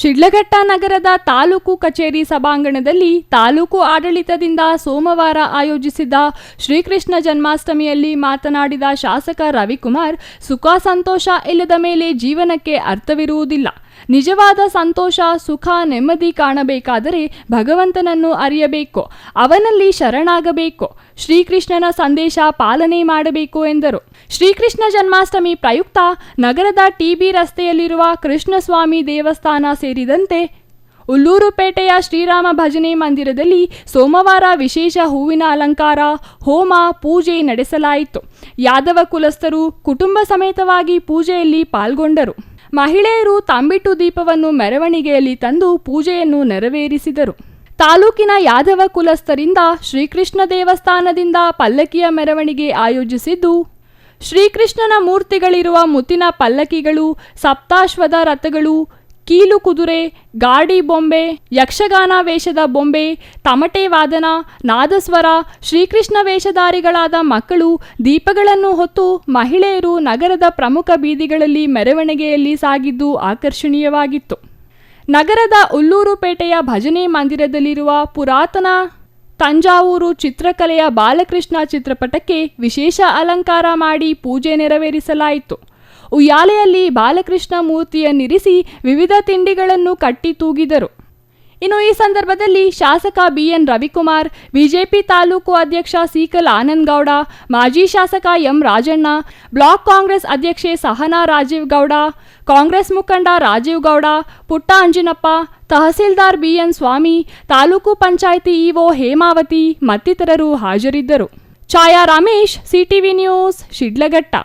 ಶಿಡ್ಲಘಟ್ಟ ನಗರದ ತಾಲೂಕು ಕಚೇರಿ ಸಭಾಂಗಣದಲ್ಲಿ ತಾಲೂಕು ಆಡಳಿತದಿಂದ ಸೋಮವಾರ ಆಯೋಜಿಸಿದ್ದ ಶ್ರೀಕೃಷ್ಣ ಜನ್ಮಾಷ್ಟಮಿಯಲ್ಲಿ ಮಾತನಾಡಿದ ಶಾಸಕ ರವಿಕುಮಾರ್, ಸುಖ ಸಂತೋಷ ಇಲ್ಲದ ಮೇಲೆ ಜೀವನಕ್ಕೆ ಅರ್ಥವಿರುವುದಿಲ್ಲ. ನಿಜವಾದ ಸಂತೋಷ, ಸುಖ, ನೆಮ್ಮದಿ ಕಾಣಬೇಕಾದರೆ ಭಗವಂತನನ್ನು ಅರಿಯಬೇಕು, ಅವನಲ್ಲಿ ಶರಣಾಗಬೇಕು, ಶ್ರೀಕೃಷ್ಣನ ಸಂದೇಶ ಪಾಲನೆ ಮಾಡಬೇಕು ಎಂದರು. ಶ್ರೀಕೃಷ್ಣ ಜನ್ಮಾಷ್ಟಮಿ ಪ್ರಯುಕ್ತ ನಗರದ ಟಿಬಿ ರಸ್ತೆಯಲ್ಲಿರುವ ಕೃಷ್ಣಸ್ವಾಮಿ ದೇವಸ್ಥಾನ ಸೇರಿದಂತೆ ಉಲ್ಲೂರುಪೇಟೆಯ ಶ್ರೀರಾಮ ಭಜನೆ ಮಂದಿರದಲ್ಲಿ ಸೋಮವಾರ ವಿಶೇಷ ಹೂವಿನ ಅಲಂಕಾರ, ಹೋಮ, ಪೂಜೆ ನಡೆಸಲಾಯಿತು. ಯಾದವ ಕುಲಸ್ಥರು ಕುಟುಂಬ ಸಮೇತವಾಗಿ ಪೂಜೆಯಲ್ಲಿ ಪಾಲ್ಗೊಂಡರು. ಮಹಿಳೆಯರು ತಂಬಿಟ್ಟು ದೀಪವನ್ನು ಮೆರವಣಿಗೆಯಲ್ಲಿ ತಂದು ಪೂಜೆಯನ್ನು ನೆರವೇರಿಸಿದರು. ತಾಲೂಕಿನ ಯಾದವ ಕುಲಸ್ಥರಿಂದ ಶ್ರೀಕೃಷ್ಣ ದೇವಸ್ಥಾನದಿಂದ ಪಲ್ಲಕ್ಕಿಯ ಮೆರವಣಿಗೆ ಆಯೋಜಿಸಿದ್ದು, ಶ್ರೀಕೃಷ್ಣನ ಮೂರ್ತಿಗಳಿರುವ ಮುತ್ತಿನ ಪಲ್ಲಕ್ಕಿಗಳು ಸಪ್ತಾಶ್ವದ ರಥಗಳು ಕೀಲು ಕುದುರೆ, ಗಾಡಿ ಬೊಂಬೆ, ಯಕ್ಷಗಾನ ವೇಷದ ಬೊಂಬೆ, ತಮಟೆ ವಾದನ, ನಾದಸ್ವರ, ಶ್ರೀಕೃಷ್ಣ ವೇಷಧಾರಿಗಳಾದ ಮಕ್ಕಳು, ದೀಪಗಳನ್ನು ಹೊತ್ತು ಮಹಿಳೆಯರು ನಗರದ ಪ್ರಮುಖ ಬೀದಿಗಳಲ್ಲಿ ಮೆರವಣಿಗೆಯಲ್ಲಿ ಸಾಗಿದ್ದು ಆಕರ್ಷಣೀಯವಾಗಿತ್ತು. ನಗರದ ಉಲ್ಲೂರುಪೇಟೆಯ ಭಜನೆ ಮಂದಿರದಲ್ಲಿರುವ ಪುರಾತನ ತಂಜಾವೂರು ಚಿತ್ರಕಲೆಯ ಬಾಲಕೃಷ್ಣ ಚಿತ್ರಪಟಕ್ಕೆ ವಿಶೇಷ ಅಲಂಕಾರ ಮಾಡಿ ಪೂಜೆ ನೆರವೇರಿಸಲಾಯಿತು. ಉಯ್ಯಾಲೆಯಲ್ಲಿ ಬಾಲಕೃಷ್ಣ ಮೂರ್ತಿಯನ್ನಿರಿಸಿ ವಿವಿಧ ತಿಂಡಿಗಳನ್ನು ಕಟ್ಟಿ ತೂಗಿದರು. ಇನ್ನು ಈ ಸಂದರ್ಭದಲ್ಲಿ ಶಾಸಕ ಬಿಎನ್ ರವಿಕುಮಾರ್, ಬಿಜೆಪಿ ತಾಲೂಕು ಅಧ್ಯಕ್ಷ ಸೀಕಲ್ ಆನಂದಗೌಡ, ಮಾಜಿ ಶಾಸಕ ಎಂ ರಾಜಣ್ಣ, ಬ್ಲಾಕ್ ಕಾಂಗ್ರೆಸ್ ಅಧ್ಯಕ್ಷೆ ಸಹನಾ ರಾಜೀವ್ ಗೌಡ ಕಾಂಗ್ರೆಸ್ ಮುಖಂಡ ರಾಜೀವ್ ಗೌಡ ಪುಟ್ಟ ಅಂಜಿನಪ್ಪ, ತಹಸೀಲ್ದಾರ್ ಬಿಎನ್ ಸ್ವಾಮಿ, ತಾಲೂಕು ಪಂಚಾಯಿತಿ ಇಒ ಹೇಮಾವತಿ ಮತ್ತಿತರರು ಹಾಜರಿದ್ದರು. ಛಾಯಾ ರಮೇಶ್, ಸಿಟಿವಿ ನ್ಯೂಸ್, ಶಿಡ್ಲಘಟ್ಟ.